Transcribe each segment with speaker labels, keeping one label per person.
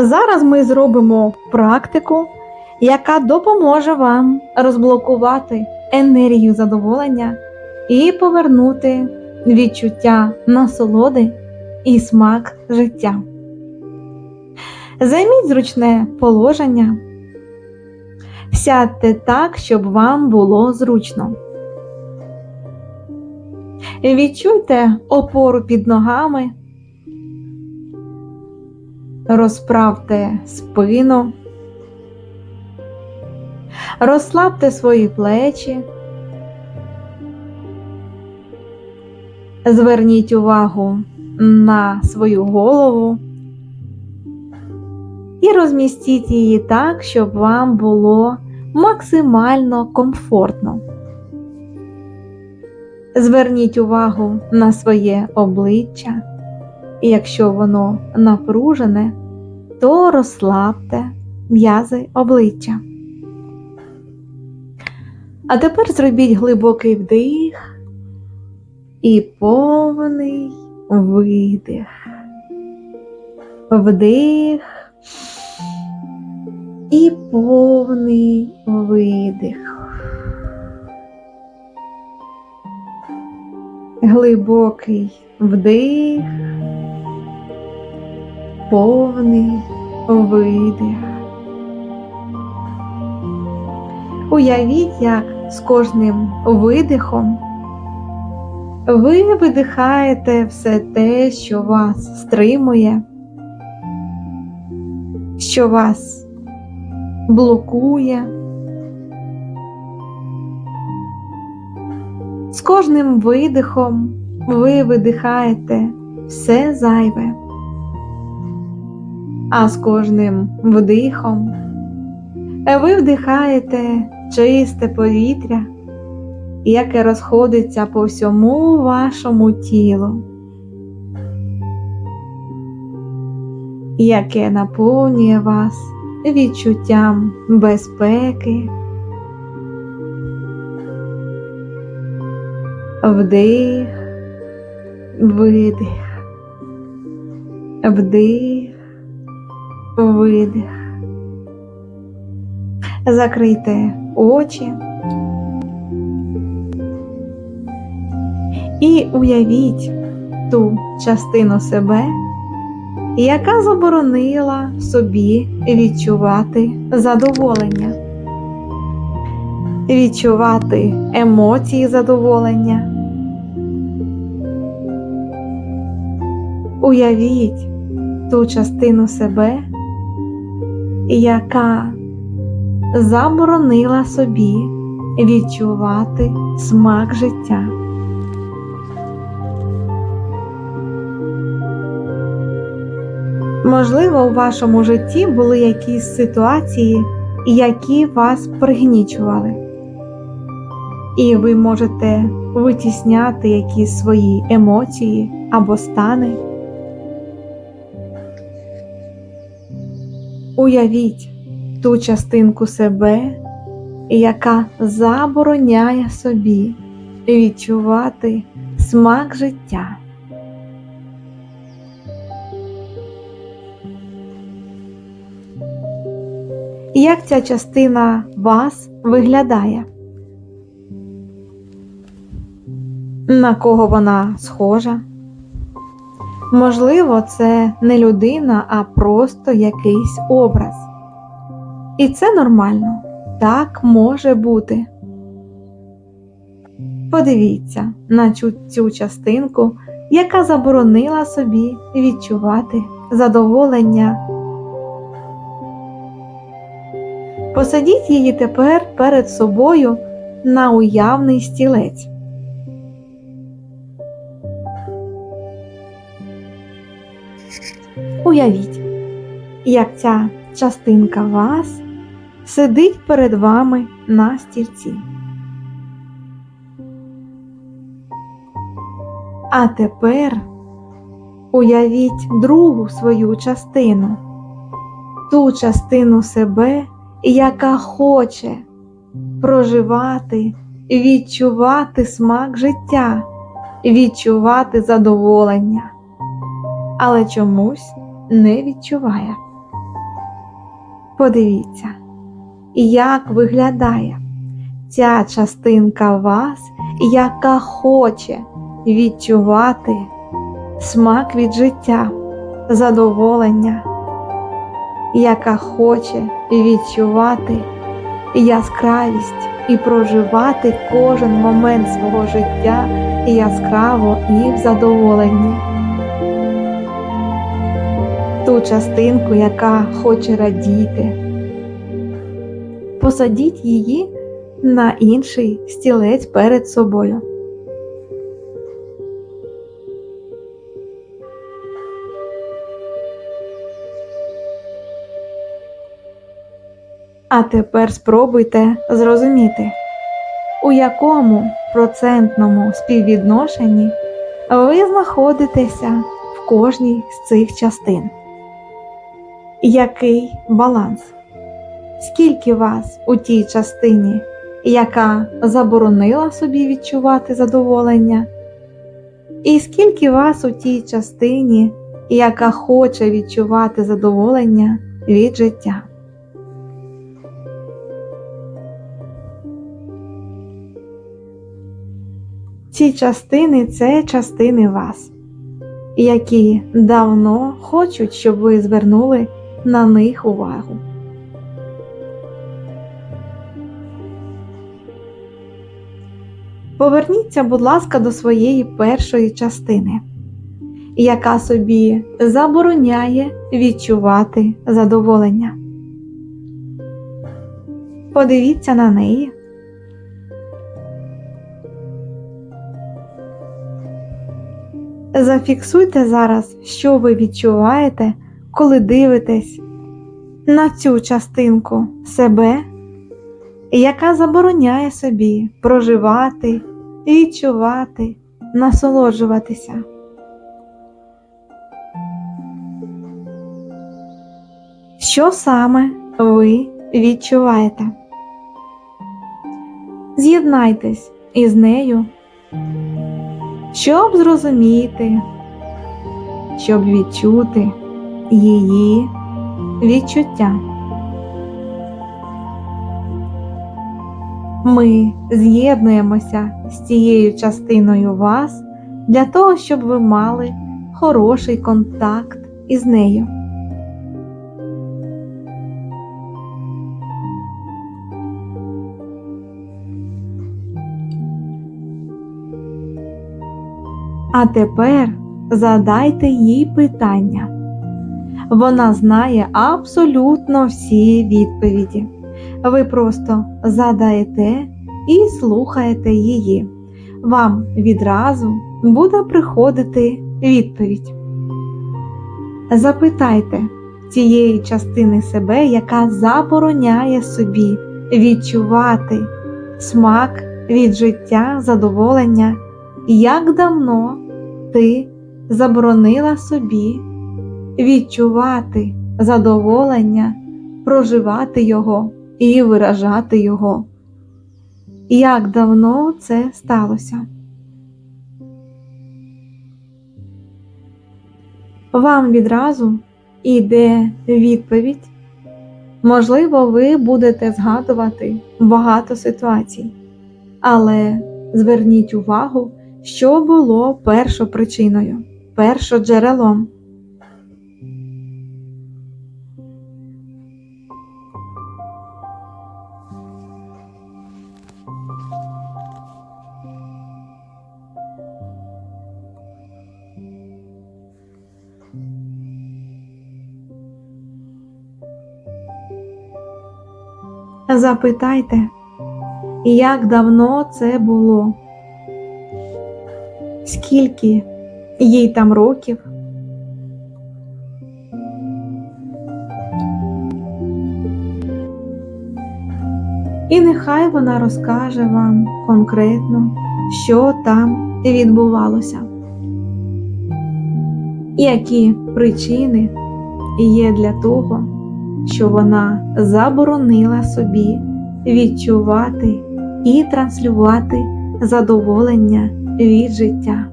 Speaker 1: Зараз ми зробимо практику, яка допоможе вам розблокувати енергію задоволення і повернути відчуття насолоди і смак життя. Займіть зручне положення, сядьте так, щоб вам було зручно. Відчуйте опору під ногами, розправте спину, розслабте свої плечі, зверніть увагу на свою голову. І розмістіть її так, щоб вам було максимально комфортно. Зверніть увагу на своє обличчя, і якщо воно напружене, то розслабте м'язи обличчя. А тепер зробіть глибокий вдих і повний видих. Вдих і повний видих. Глибокий вдих, повний видих. Уявіть, як з кожним видихом ви видихаєте все те, що вас стримує, що вас блокує. З кожним видихом ви видихаєте все зайве, а з кожним вдихом. Ви вдихаєте чисте повітря, яке розходиться по всьому вашому тілу, яке наповнює вас відчуттям безпеки. Вдих, видих, вдих, видих. Закрийте очі і уявіть ту частину себе, яка заборонила собі відчувати задоволення, відчувати емоції задоволення. Уявіть ту частину себе, яка заборонила собі відчувати смак життя. Можливо, у вашому житті були якісь ситуації, які вас пригнічували, і ви можете витісняти якісь свої емоції або стани. Уявіть ту частинку себе, яка забороняє собі відчувати смак життя. Як ця частина вас виглядає? На кого вона схожа? Можливо, це не людина, а просто якийсь образ. І це нормально, так може бути. Подивіться на цю, частинку, яка заборонила собі відчувати задоволення. Посадіть її тепер перед собою на уявний стілець. Уявіть, як ця частинка вас сидить перед вами на стільці. А тепер уявіть другу свою частину, ту частину себе, яка хоче проживати, відчувати смак життя, відчувати задоволення, але чомусь не відчуває. Подивіться, як виглядає ця частинка вас, яка хоче відчувати смак від життя, задоволення, яка хоче відчувати яскравість і проживати кожен момент свого життя яскраво і в задоволенні. Ту частинку, яка хоче радіти, посадіть її на інший стілець перед собою. А тепер спробуйте зрозуміти, у якому процентному співвідношенні ви знаходитеся в кожній з цих частин. Який баланс? Скільки вас у тій частині, яка заборонила собі відчувати задоволення? І скільки вас у тій частині, яка хоче відчувати задоволення від життя? Ці частини це частини вас, які давно хочуть, щоб ви звернули на них увагу. Поверніться, будь ласка, до своєї першої частини, яка собі забороняє відчувати задоволення. Подивіться на неї. Зафіксуйте зараз, що ви відчуваєте, коли дивитесь на цю частинку себе, яка забороняє собі проживати, відчувати, насолоджуватися. Що саме ви відчуваєте? З'єднайтесь із нею щоб зрозуміти, щоб відчути її відчуття. Ми з'єднуємося з цією частиною вас для того, щоб ви мали хороший контакт із нею. А тепер задайте їй питання. Вона знає абсолютно всі відповіді. Ви просто задаєте і слухаєте її. Вам відразу буде приходити відповідь. Запитайте цієї частини себе, яка забороняє собі відчувати смак від життя, задоволення, як давно ти заборонила собі відчувати задоволення, проживати його і виражати його. Як давно це сталося? Вам відразу йде відповідь. Можливо, ви будете згадувати багато ситуацій, але зверніть увагу що було першопричиною, першоджерелом. Запитайте, як давно це було скільки їй там років. І нехай вона розкаже вам конкретно, що там відбувалося, які причини є для того, що вона заборонила собі відчувати і транслювати задоволення від життя,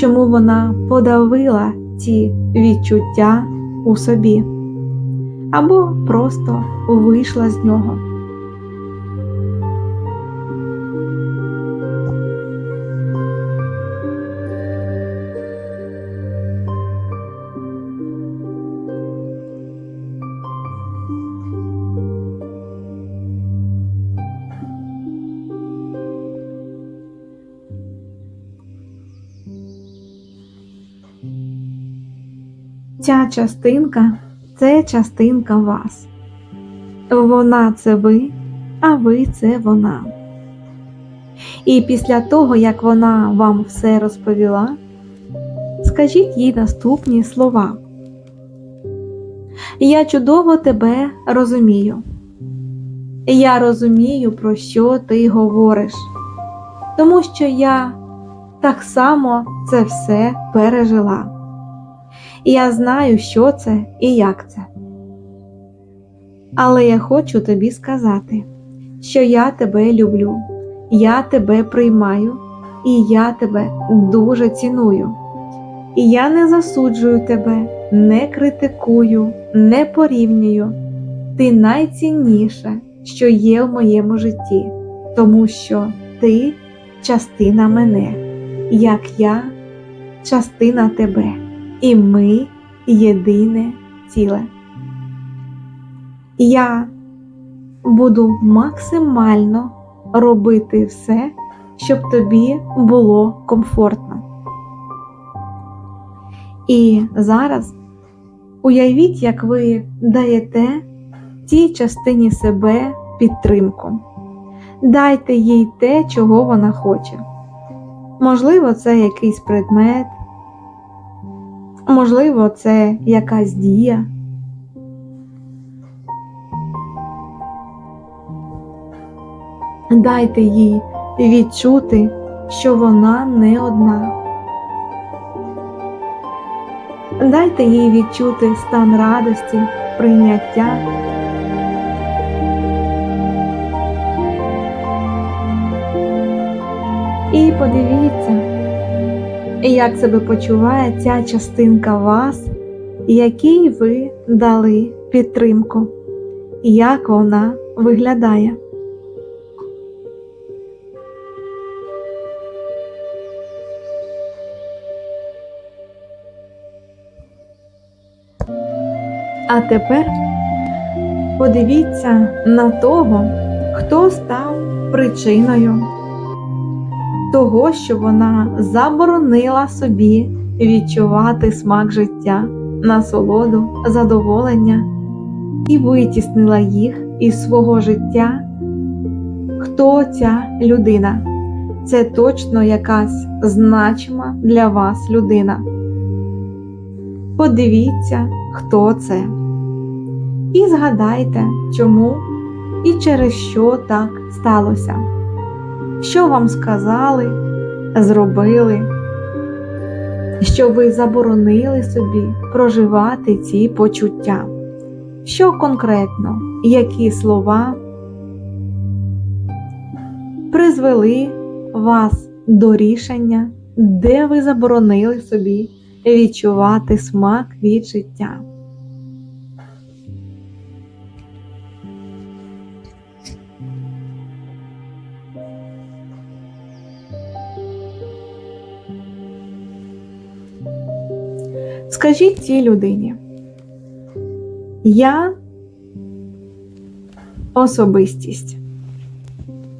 Speaker 1: чому вона подавила ці відчуття у собі. або просто вийшла з нього. Ця частинка це частинка вас. Вона це ви, а ви це вона. І після того, як вона вам все розповіла, скажіть їй наступні слова. Я чудово тебе розумію. Я розумію, про що ти говориш, тому що я так само це все пережила. І я знаю, що це і як це. Але я хочу тобі сказати, що я тебе люблю, я тебе приймаю, і я тебе дуже ціную. І я не засуджую тебе, не критикую, не порівнюю. Ти найцінніше, що є в моєму житті, тому що ти частина мене, як я частина тебе і ми єдине ціле. Я буду максимально робити все, щоб тобі було комфортно. І зараз уявіть, як ви даєте цій частині себе підтримку. Дайте їй те, чого вона хоче. Можливо, це якийсь предмет, Можливо, це якась дія. Дайте їй відчути, що вона не одна. Дайте їй відчути стан радості, прийняття. І подивіться як себе почуває ця частинка вас, якій ви дали підтримку, як вона виглядає. А тепер подивіться на того, хто став причиною того, що вона заборонила собі відчувати смак життя, насолоду, задоволення і витіснила їх із свого життя. Хто ця людина? Це точно якась значима для вас людина. Подивіться, хто це. І згадайте, чому і через що так сталося що вам сказали, зробили, що ви заборонили собі проживати ці почуття, що конкретно, які слова призвели вас до рішення, де ви заборонили собі відчувати смак від життя. Скажіть цій людині, я особистість,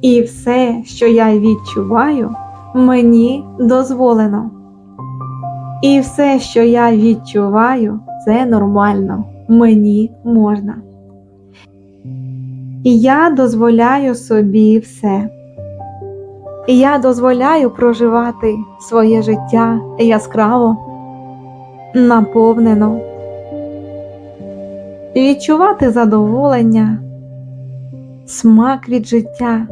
Speaker 1: і все, що я відчуваю, мені дозволено. І все, що я відчуваю, це нормально, мені можна. Я дозволяю собі все. Я дозволяю проживати своє життя яскраво наповнено, відчувати задоволення, смак від життя.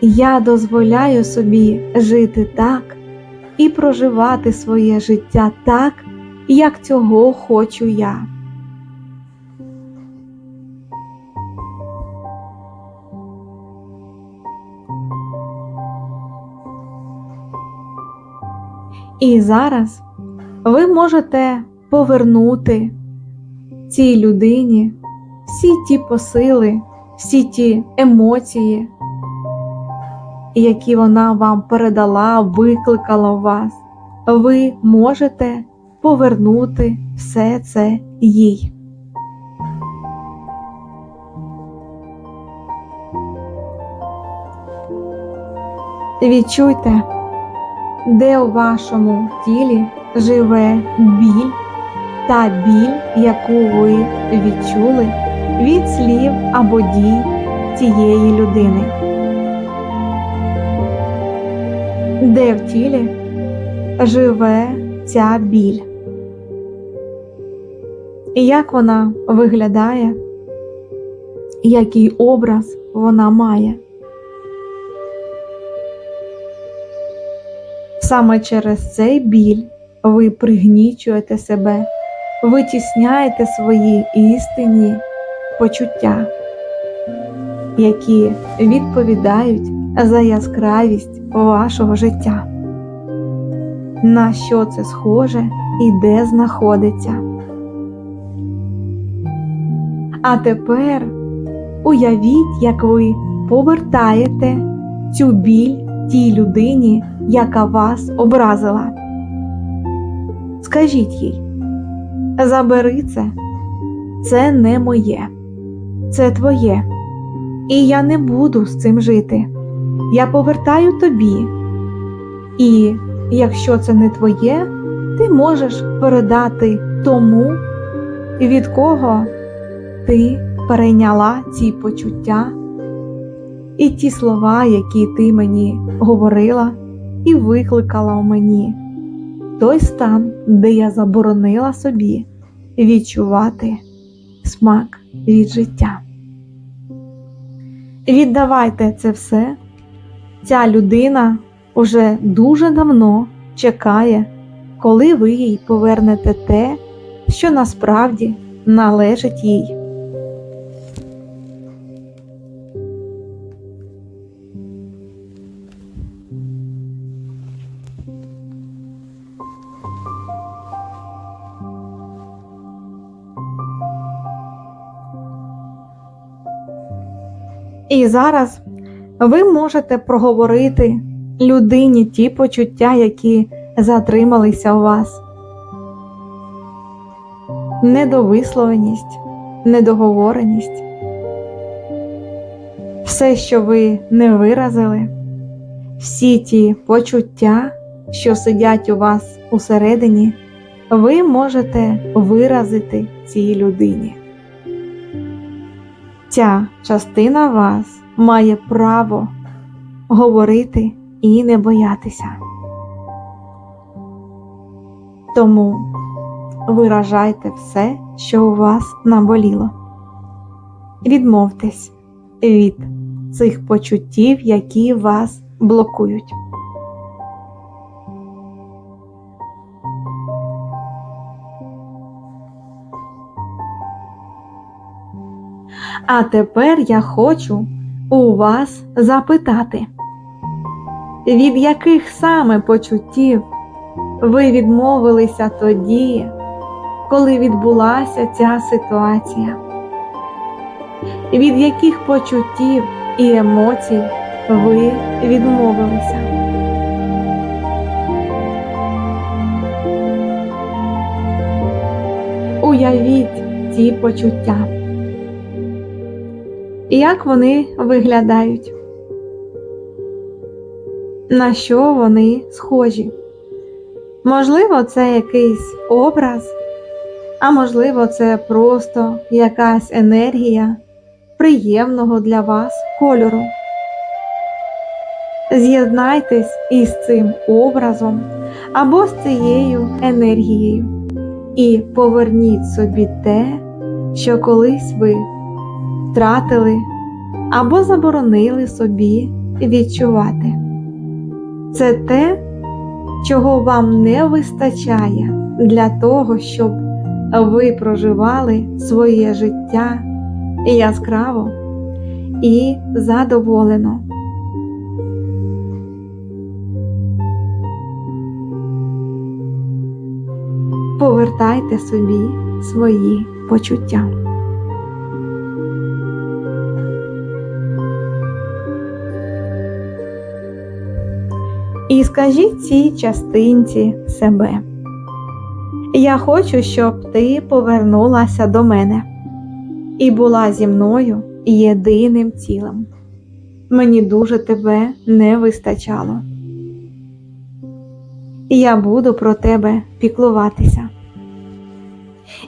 Speaker 1: Я дозволяю собі жити так і проживати своє життя так, як цього хочу я. І зараз ви можете повернути цій людині всі ті посили, всі ті емоції, які вона вам передала, викликала в вас, ви можете повернути все це їй. Відчуйте, де у вашому тілі живе біль, та біль, яку ви відчули від слів або дій цієї людини. Де в тілі живе ця біль? Як вона виглядає, який образ вона має? Саме через цей біль ви пригнічуєте себе, витісняєте свої істинні почуття, які відповідають за яскравість вашого життя. На що це схоже і де знаходиться? А тепер уявіть, як ви повертаєте цю біль тій людині, яка вас образила. Скажіть їй, забери це, це не моє, це твоє, і я не буду з цим жити. Я повертаю тобі. І якщо це не твоє, ти можеш передати тому, від кого ти перейняла ці почуття і ті слова, які ти мені говорила і викликала у мені, той стан, де я заборонила собі відчувати смак від життя. Віддавайте це все. Ця людина уже дуже давно чекає, коли ви їй повернете те, що насправді належить їй. І зараз ви можете проговорити людині ті почуття, які затрималися у вас. Недовисловеність, недоговореність, все, що ви не виразили, всі ті почуття, що сидять у вас усередині, ви можете виразити цій людині. Ця частина вас має право говорити і не боятися. Тому виражайте все, що у вас наболіло. Відмовтесь від цих почуттів, які вас блокують. А тепер я хочу у вас запитати, від яких саме почуттів ви відмовилися тоді, коли відбулася ця ситуація? Від яких почуттів і емоцій ви відмовилися? Уявіть ці почуття. Як вони виглядають? На що вони схожі? Можливо, це якийсь образ, а можливо, це просто якась енергія приємного для вас кольору. З'єднайтесь із цим образом або з цією енергією і поверніть собі те, що колись ви втратили або заборонили собі відчувати. Це те, чого вам не вистачає для того, щоб ви проживали своє життя яскраво і задоволено. Повертайте собі свої почуття. І скажіть цій частинці себе. Я хочу, щоб ти повернулася до мене і була зі мною єдиним цілим. Мені дуже тебе не вистачало. Я буду про тебе піклуватися.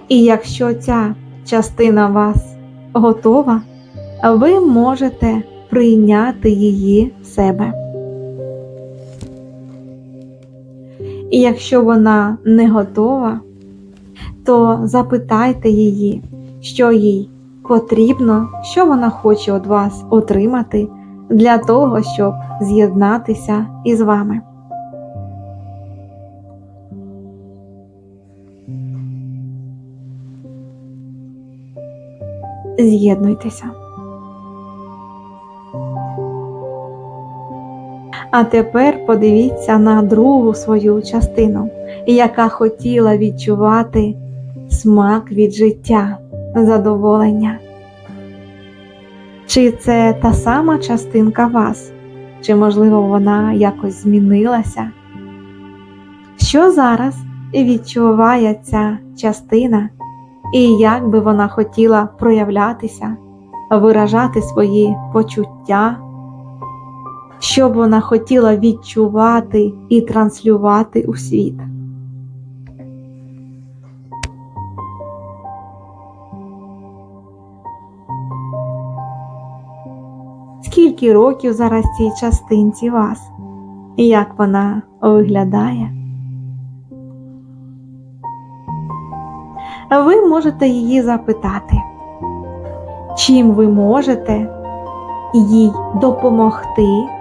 Speaker 1: І якщо ця частина вас готова, ви можете прийняти її в себе. І якщо вона не готова, то запитайте її, що їй потрібно, що вона хоче від вас отримати для того, щоб з'єднатися із вами. З'єднуйтеся. А тепер подивіться на другу свою частину, яка хотіла відчувати смак від життя, задоволення. Чи це та сама частинка вас, чи, можливо, вона якось змінилася? Що зараз відчуває ця частина, і як би вона хотіла проявлятися, виражати свої почуття? Що б вона хотіла відчувати і транслювати у світ. Скільки років зараз цій частинці вас? І як вона виглядає? Ви можете її запитати, чим ви можете їй допомогти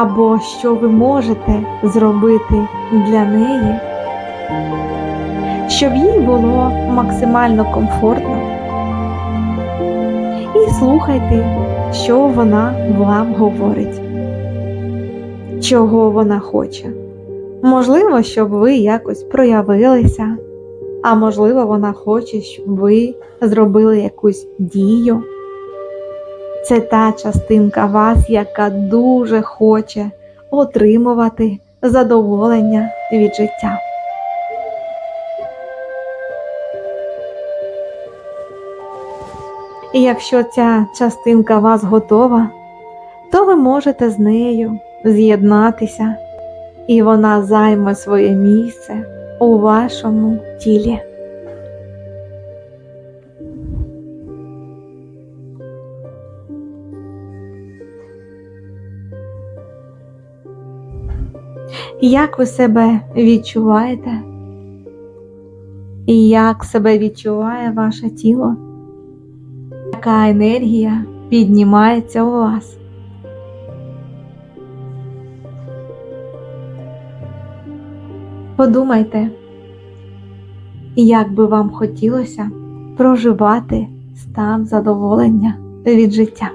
Speaker 1: або що ви можете зробити для неї, щоб їй було максимально комфортно. І слухайте, що вона вам говорить, чого вона хоче. Можливо, щоб ви якось проявилися, а можливо, вона хоче, щоб ви зробили якусь дію. Це та частинка вас, яка дуже хоче отримувати задоволення від життя. І якщо ця частинка вас готова, то ви можете з нею з'єднатися, і вона займе своє місце у вашому тілі. Як ви себе відчуваєте? І як себе відчуває ваше тіло? Яка енергія піднімається у вас? Подумайте, як би вам хотілося проживати стан задоволення від життя.